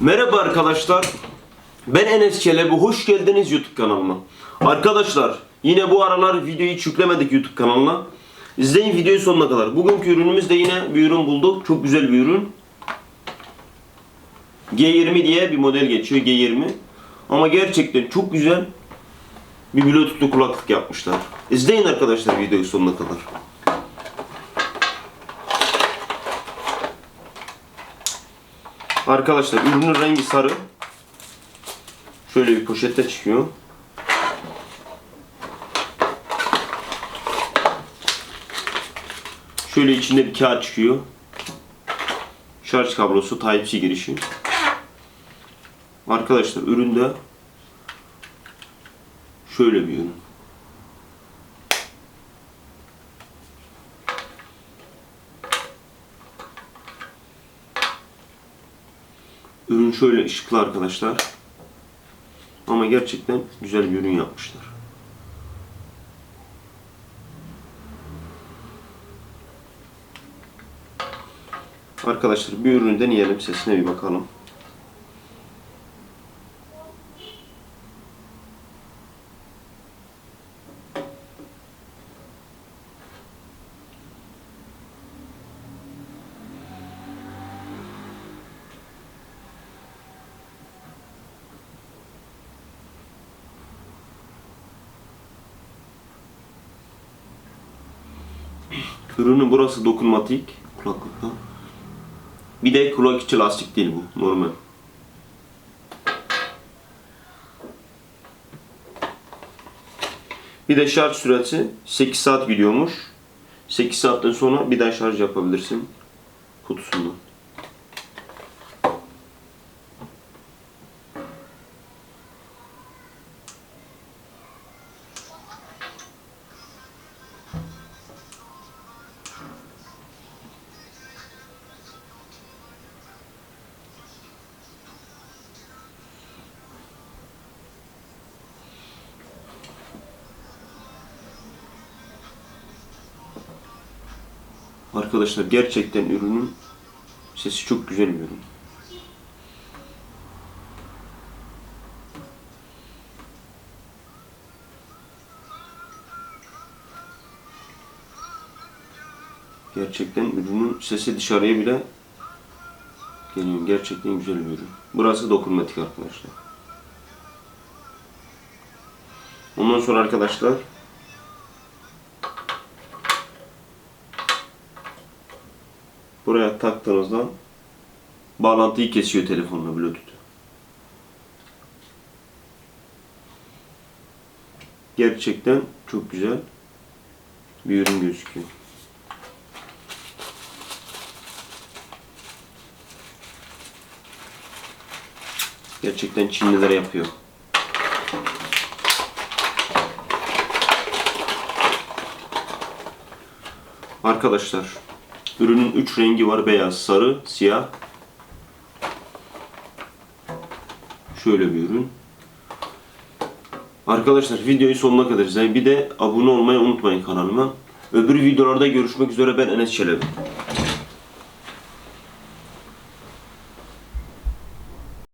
Merhaba arkadaşlar. Ben Enes Çelebi. Hoş geldiniz YouTube kanalıma. Arkadaşlar yine bu aralar videoyu yüklemedik YouTube kanalına. İzleyin videoyu sonuna kadar. Bugünkü ürünümüzde yine bir ürün bulduk. Çok güzel bir ürün. G20 diye bir model geçiyor. G20. Ama gerçekten çok güzel bir bluetoothlu kulaklık yapmışlar. İzleyin arkadaşlar videoyu sonuna kadar. Arkadaşlar ürünün rengi sarı. Şöyle bir poşette çıkıyor. Şöyle içinde bir kağıt çıkıyor. Şarj kablosu Type-C girişi. Arkadaşlar üründe şöyle bir ürün. Ürün şöyle ışıklı arkadaşlar. Ama gerçekten güzel bir ürün yapmışlar. Arkadaşlar bir ürünü deneyelim. Sesine bir bakalım. Ürünün burası dokunmatik kulaklıkta. Bir de kulak içi lastik değil bu normal. Bir de şarj süresi 8 saat gidiyormuş. 8 saatten sonra bir daha şarj yapabilirsin kutusundan. Arkadaşlar gerçekten ürünün sesi çok güzel bir ürün. Gerçekten ürünün sesi dışarıya bile geliyor. Gerçekten güzel bir ürün. Burası dokunmatik arkadaşlar. Ondan sonra arkadaşlar buraya taktığınızda bağlantıyı kesiyor telefonla Bluetooth. Gerçekten çok güzel bir ürün gözüküyor. Gerçekten Çinliler yapıyor. Arkadaşlar ürünün 3 rengi var. Beyaz, sarı, siyah. Şöyle bir ürün. Arkadaşlar videoyu sonuna kadar izleyin. Bir de abone olmayı unutmayın kanalıma. Öbür videolarda görüşmek üzere ben Enes Çelebi.